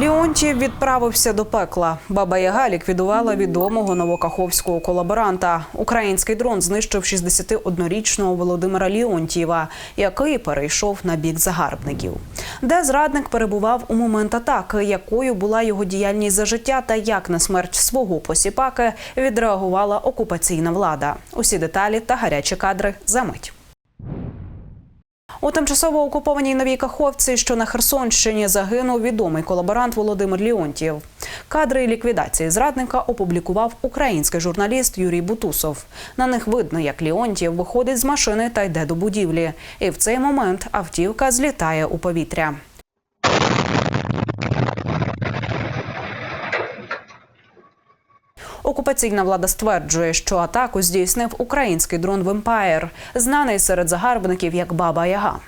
Леонтів відправився до пекла. Баба Яга ліквідувала відомого новокаховського колаборанта. Український дрон знищив 61-річного Володимира Леонтьєва, який перейшов на бік загарбників. Де зрадник перебував у момент атаки, якою була його діяльність за життя та як на смерть свого посіпаки відреагувала окупаційна влада. Усі деталі та гарячі кадри за мить. У тимчасово окупованій Новій Каховці, що на Херсонщині, загинув відомий колаборант Володимир Ліонтів. Кадри ліквідації зрадника опублікував український журналіст Юрій Бутусов. На них видно, як Ліонтів виходить з машини та йде до будівлі. І в цей момент автівка злітає у повітря. Окупаційна влада стверджує, що атаку здійснив український дрон «Вемпаєр», знаний серед загарбників як Баба Яга.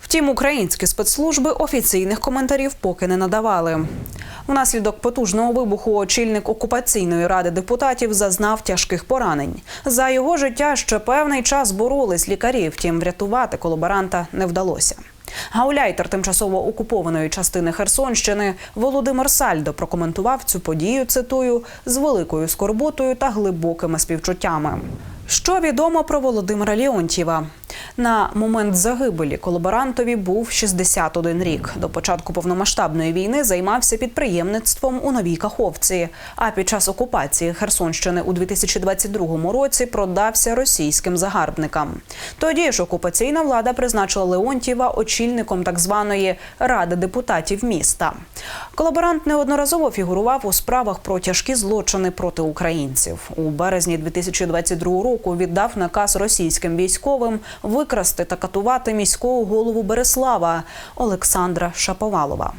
Втім, українські спецслужби офіційних коментарів поки не надавали. Внаслідок потужного вибуху очільник окупаційної ради депутатів зазнав тяжких поранень. За його життя ще певний час боролись лікарі, втім врятувати колаборанта не вдалося. Гауляйтер тимчасово окупованої частини Херсонщини Володимир Сальдо прокоментував цю подію. Цитую з великою скорботою та глибокими співчуттями. Що відомо про Володимира Леонтьєва? На момент загибелі колаборантові був 61 рік. До початку повномасштабної війни займався підприємництвом у Новій Каховці. А під час окупації Херсонщини у 2022 році продався російським загарбникам. Тоді ж окупаційна влада призначила Леонтьєва очільником так званої ради депутатів міста. Колаборант неодноразово фігурував у справах про тяжкі злочини проти українців. У березні 2022 року віддав наказ російським військовим викрасти та катувати міського голову Береслава Олександра Шаповалова.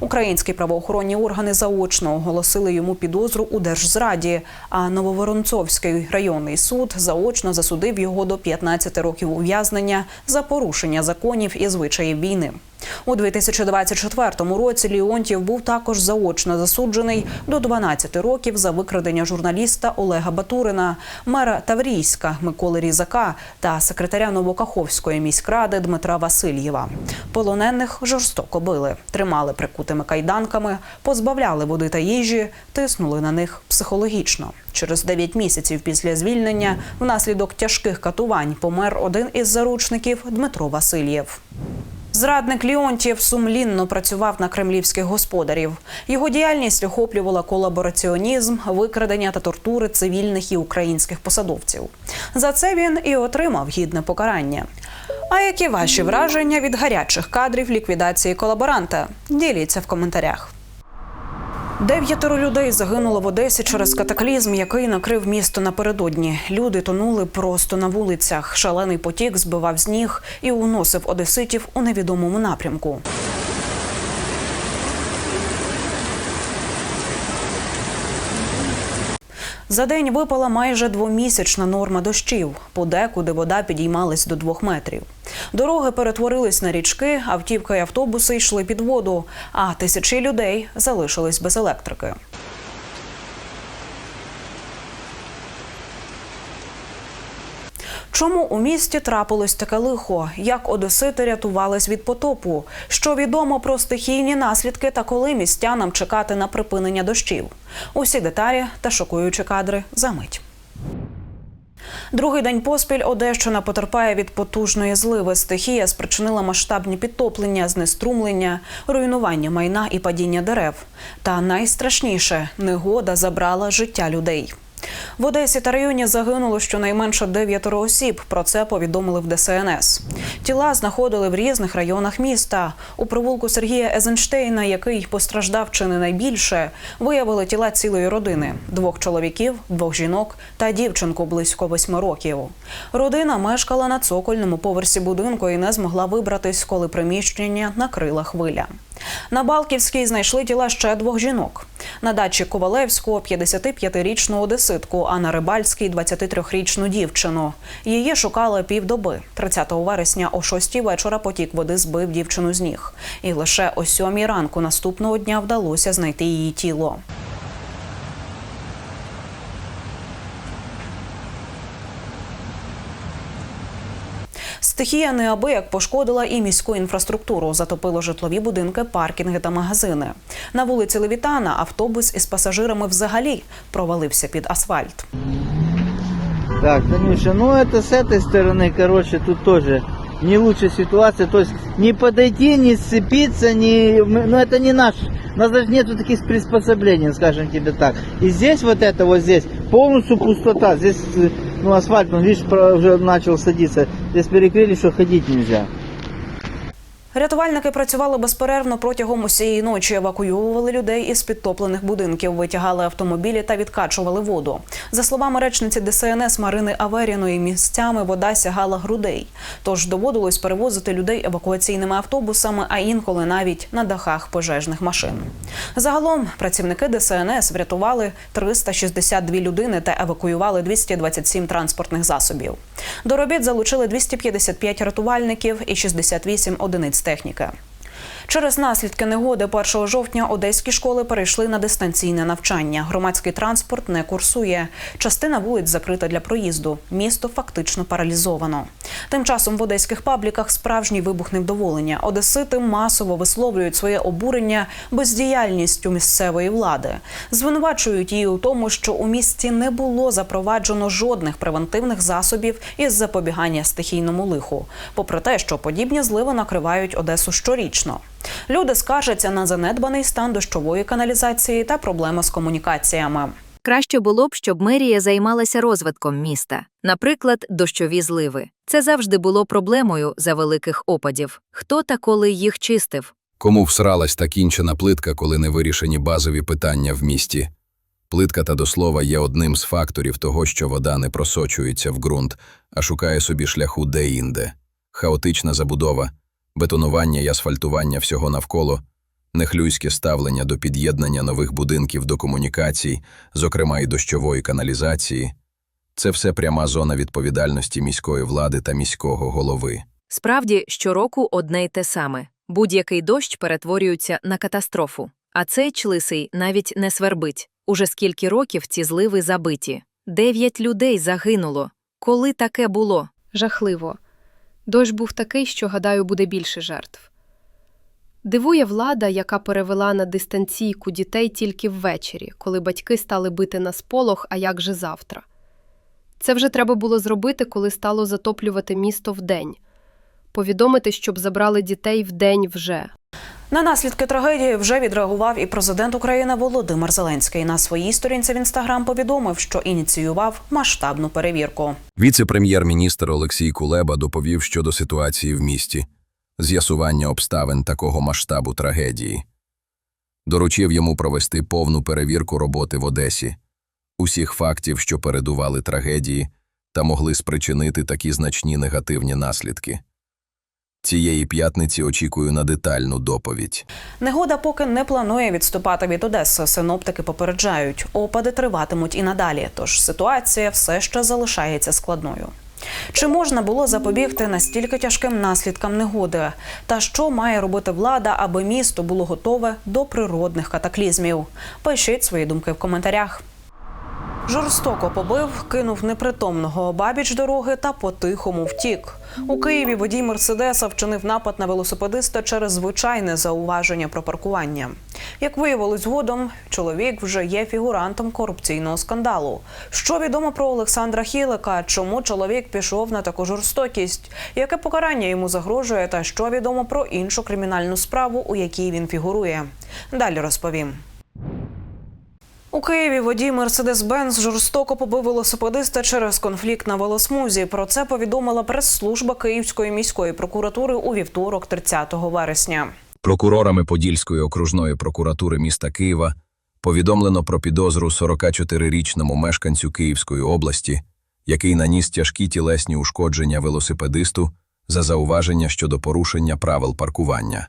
Українські правоохоронні органи заочно оголосили йому підозру у держзраді. А Нововоронцовський районний суд заочно засудив його до 15 років ув'язнення за порушення законів і звичаїв війни. У 2024 році Леонтьєв був також заочно засуджений до 12 років за викрадення журналіста Олега Батурина, мера Таврійська Миколи Різака та секретаря Новокаховської міськради Дмитра Васильєва. Полонених жорстоко били, тримали прикутими кайданками, позбавляли води та їжі, тиснули на них психологічно. Через 9 місяців після звільнення внаслідок тяжких катувань помер один із заручників Дмитро Васильєв. Зрадник Ліонтів сумлінно працював на кремлівських господарів. Його діяльність охоплювала колабораціонізм, викрадення та тортури цивільних і українських посадовців. За це він і отримав гідне покарання. А які ваші враження від гарячих кадрів ліквідації колаборанта? Діліться в коментарях. Дев'ятеро людей загинуло в Одесі через катаклізм, який накрив місто напередодні. Люди тонули просто на вулицях. Шалений потік збивав з ніг і уносив одеситів у невідомому напрямку. За день випала майже двомісячна норма дощів. Подекуди вода підіймалась до двох метрів. Дороги перетворились на річки, автівки і автобуси йшли під воду, а тисячі людей залишились без електрики. Чому у місті трапилось таке лихо? Як одесити рятувались від потопу? Що відомо про стихійні наслідки та коли містянам чекати на припинення дощів? Усі деталі та шокуючі кадри за мить. Другий день поспіль Одещина потерпає від потужної зливи. Стихія спричинила масштабні підтоплення, знеструмлення, руйнування майна і падіння дерев. Та найстрашніше негода забрала життя людей. В Одесі та районі загинуло щонайменше дев'ятеро осіб. Про це повідомили в ДСНС. Тіла знаходили в різних районах міста. У провулку Сергія Езенштейна, який постраждав чи не найбільше, виявили тіла цілої родини: двох чоловіків, двох жінок та дівчинку близько восьми років. Родина мешкала на цокольному поверсі будинку і не змогла вибратись, коли приміщення накрила хвиля. На Балківській знайшли тіла ще двох жінок. На дачі Ковалевського 55-річну одеситку, а на Рибальській 23-річну дівчину. Її шукали півдоби. 30 вересня о 6 вечора потік води збив дівчину з ніг. І лише о 7 ранку наступного дня вдалося знайти її тіло. Стихія неабияк пошкодила і міську інфраструктуру, затопило житлові будинки, паркінги та магазини. На вулиці Левітана автобус із пасажирами взагалі провалився під асфальт. Так, Танюша, ну это с этой стороны, короче, тут тоже не лучшая ситуация. То есть не подойти, не сцепиться, не... мы- Ну это не наш. У нас даже нету таких приспособлений, скажем тебе так. И здесь вот это вот здесь полностью пустота. Здесь э, ну, асфальт, он, видишь, про- уже начал садиться. Здесь перекрыли, что ходить нельзя. Рятувальники працювали безперервно протягом усієї ночі. Евакуювали людей із підтоплених будинків, витягали автомобілі та відкачували воду. За словами речниці ДСНС Марини Аверіної, місцями вода сягала грудей. Тож доводилось перевозити людей евакуаційними автобусами, а інколи навіть на дахах пожежних машин. Загалом працівники ДСНС врятували 362 людини та евакуювали 227 транспортних засобів. До робіт залучили 255 рятувальників і 68 одиниць техніки. Через наслідки негоди 1 жовтня одеські школи перейшли на дистанційне навчання. Громадський транспорт не курсує. Частина вулиць закрита для проїзду. Місто фактично паралізовано. Тим часом в одеських пабліках справжній вибух невдоволення. Одесити масово висловлюють своє обурення бездіяльністю місцевої влади. Звинувачують її у тому, що у місті не було запроваджено жодних превентивних засобів із запобігання стихійному лиху, попри те, що подібні зливи накривають Одесу щорічно. Люди скаржаться на занедбаний стан дощової каналізації та проблеми з комунікаціями. Краще було б, щоб мерія займалася розвитком міста, наприклад, дощові зливи. Це завжди було проблемою за великих опадів. Хто та коли їх чистив? Кому всралась та кінчена плитка, коли не вирішені базові питання в місті? Плитка та до слова є одним з факторів того, що вода не просочується в ґрунт, а шукає собі шляху де-інде. Хаотична забудова, бетонування і асфальтування всього навколо, нехлюйське ставлення до під'єднання нових будинків до комунікацій, зокрема і дощової каналізації – це все пряма зона відповідальності міської влади та міського голови. Справді, щороку одне й те саме. Будь-який дощ перетворюється на катастрофу. А цей члисий навіть не свербить. Уже скільки років ці зливи забиті. Дев'ять людей загинуло. Коли таке було? Жахливо. Дощ був такий, що, гадаю, буде більше жертв. Дивує влада, яка перевела на дистанційку дітей тільки ввечері, коли батьки стали бити на сполох, а як же завтра. Це вже треба було зробити, коли стало затоплювати місто вдень. Повідомити, щоб забрали дітей вдень вже. На наслідки трагедії вже відреагував і президент України Володимир Зеленський. На своїй сторінці в інстаграм повідомив, що ініціював масштабну перевірку. Віце-прем'єр-міністр Олексій Кулеба доповів щодо ситуації в місті, з'ясування обставин такого масштабу трагедії. Доручив йому провести повну перевірку роботи в Одесі, усіх фактів, що передували трагедії та могли спричинити такі значні негативні наслідки. Цієї п'ятниці очікую на детальну доповідь. Негода поки не планує відступати від Одеси. Синоптики попереджають, опади триватимуть і надалі. Тож ситуація все ще залишається складною. Чи можна було запобігти настільки тяжким наслідкам негоди? Та що має робити влада, аби місто було готове до природних катаклізмів? Пишіть свої думки в коментарях. Жорстоко побив, кинув непритомного обабіч дороги та по-тихому втік. У Києві водій Мерседеса вчинив напад на велосипедиста через звичайне зауваження про паркування. Як виявилось згодом, чоловік вже є фігурантом корупційного скандалу. Що відомо про Олександра Хілика? Чому чоловік пішов на таку жорстокість? Яке покарання йому загрожує? Та що відомо про іншу кримінальну справу, у якій він фігурує? Далі розповім. У Києві водій Мерседес-Бенз жорстоко побив велосипедиста через конфлікт на велосмузі. Про це повідомила прес-служба Київської міської прокуратури у вівторок, 30 вересня. Прокурорами Подільської окружної прокуратури міста Києва повідомлено про підозру 44-річному мешканцю Київської області, який наніс тяжкі тілесні ушкодження велосипедисту за зауваження щодо порушення правил паркування.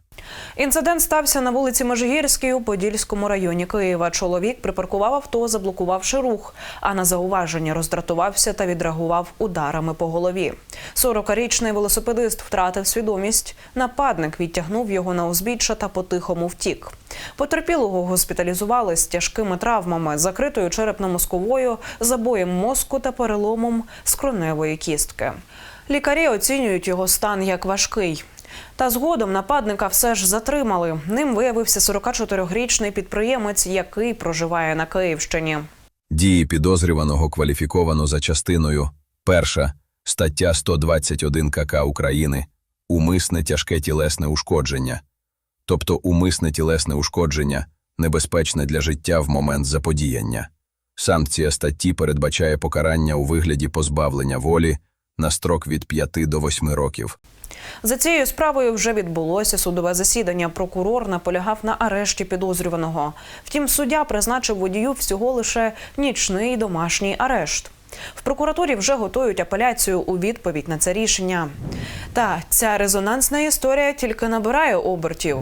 Інцидент стався на вулиці Межигірській у Подільському районі Києва. Чоловік припаркував авто, заблокувавши рух, а на зауваження роздратувався та відреагував ударами по голові. 40-річний велосипедист втратив свідомість. Нападник відтягнув його на узбіччя та по-тихому втік. Потерпілого госпіталізували з тяжкими травмами, закритою черепно-мозковою, забоєм мозку та переломом скроневої кістки. Лікарі оцінюють його стан як важкий. Та згодом нападника все ж затримали. Ним виявився 44-річний підприємець, який проживає на Київщині. Дії підозрюваного кваліфіковано за частиною перша стаття 121 КК України умисне тяжке тілесне ушкодження, тобто умисне тілесне ушкодження небезпечне для життя в момент заподіяння. Санкція статті передбачає покарання у вигляді позбавлення волі на строк від 5 до 8 років. За цією справою вже відбулося судове засідання. Прокурор наполягав на арешті підозрюваного. Втім, суддя призначив водію всього лише нічний домашній арешт. В прокуратурі вже готують апеляцію у відповідь на це рішення. Та ця резонансна історія тільки набирає обертів.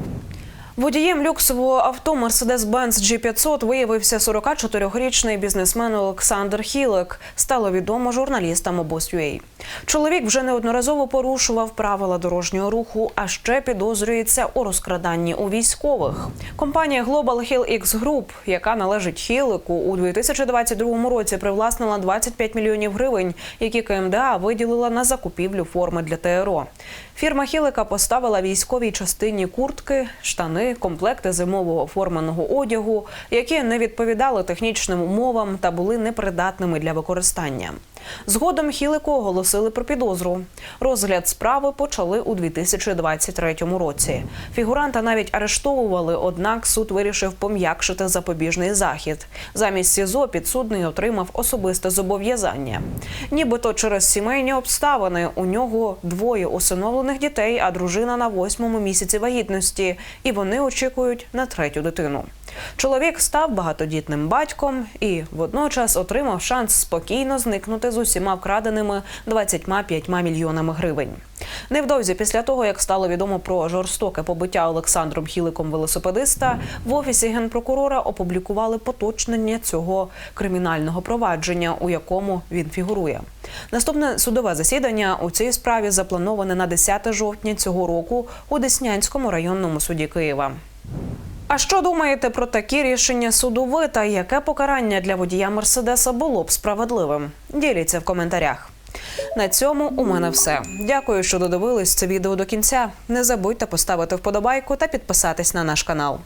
Водієм люксового авто Mercedes-Benz G500 виявився 44-річний бізнесмен Олександр Хілек. Стало відомо журналістам обоз.ua. Чоловік вже неодноразово порушував правила дорожнього руху, а ще підозрюється у розкраданні у військових. Компанія Global Hill X Group, яка належить Хілеку, у 2022 році привласнила 25 мільйонів гривень, які КМДА виділила на закупівлю форми для ТРО. Фірма Хілика поставила військовій частині куртки, штани, комплекти зимового форманого одягу, які не відповідали технічним умовам та були непридатними для використання. Згодом Хілику оголосили про підозру. Розгляд справи почали у 2023 році. Фігуранта навіть арештовували, однак суд вирішив пом'якшити запобіжний захід. Замість СІЗО підсудний отримав особисте зобов'язання. Нібито через сімейні обставини у нього двоє усиновлених дітей, а дружина на восьмому місяці вагітності, і вони очікують на третю дитину. Чоловік став багатодітним батьком і водночас отримав шанс спокійно зникнути з усіма вкраденими 25 мільйонами гривень. Невдовзі після того, як стало відомо про жорстоке побиття Олександром Хіликом велосипедиста, в офісі генпрокурора опублікували поточнення цього кримінального провадження, у якому він фігурує. Наступне судове засідання у цій справі заплановане на 10 жовтня цього року у Деснянському районному суді Києва. А що думаєте про такі рішення суду ви та яке покарання для водія Мерседеса було б справедливим? Діліться в коментарях. На цьому у мене все. Дякую, що додивились це відео до кінця. Не забудьте поставити вподобайку та підписатись на наш канал.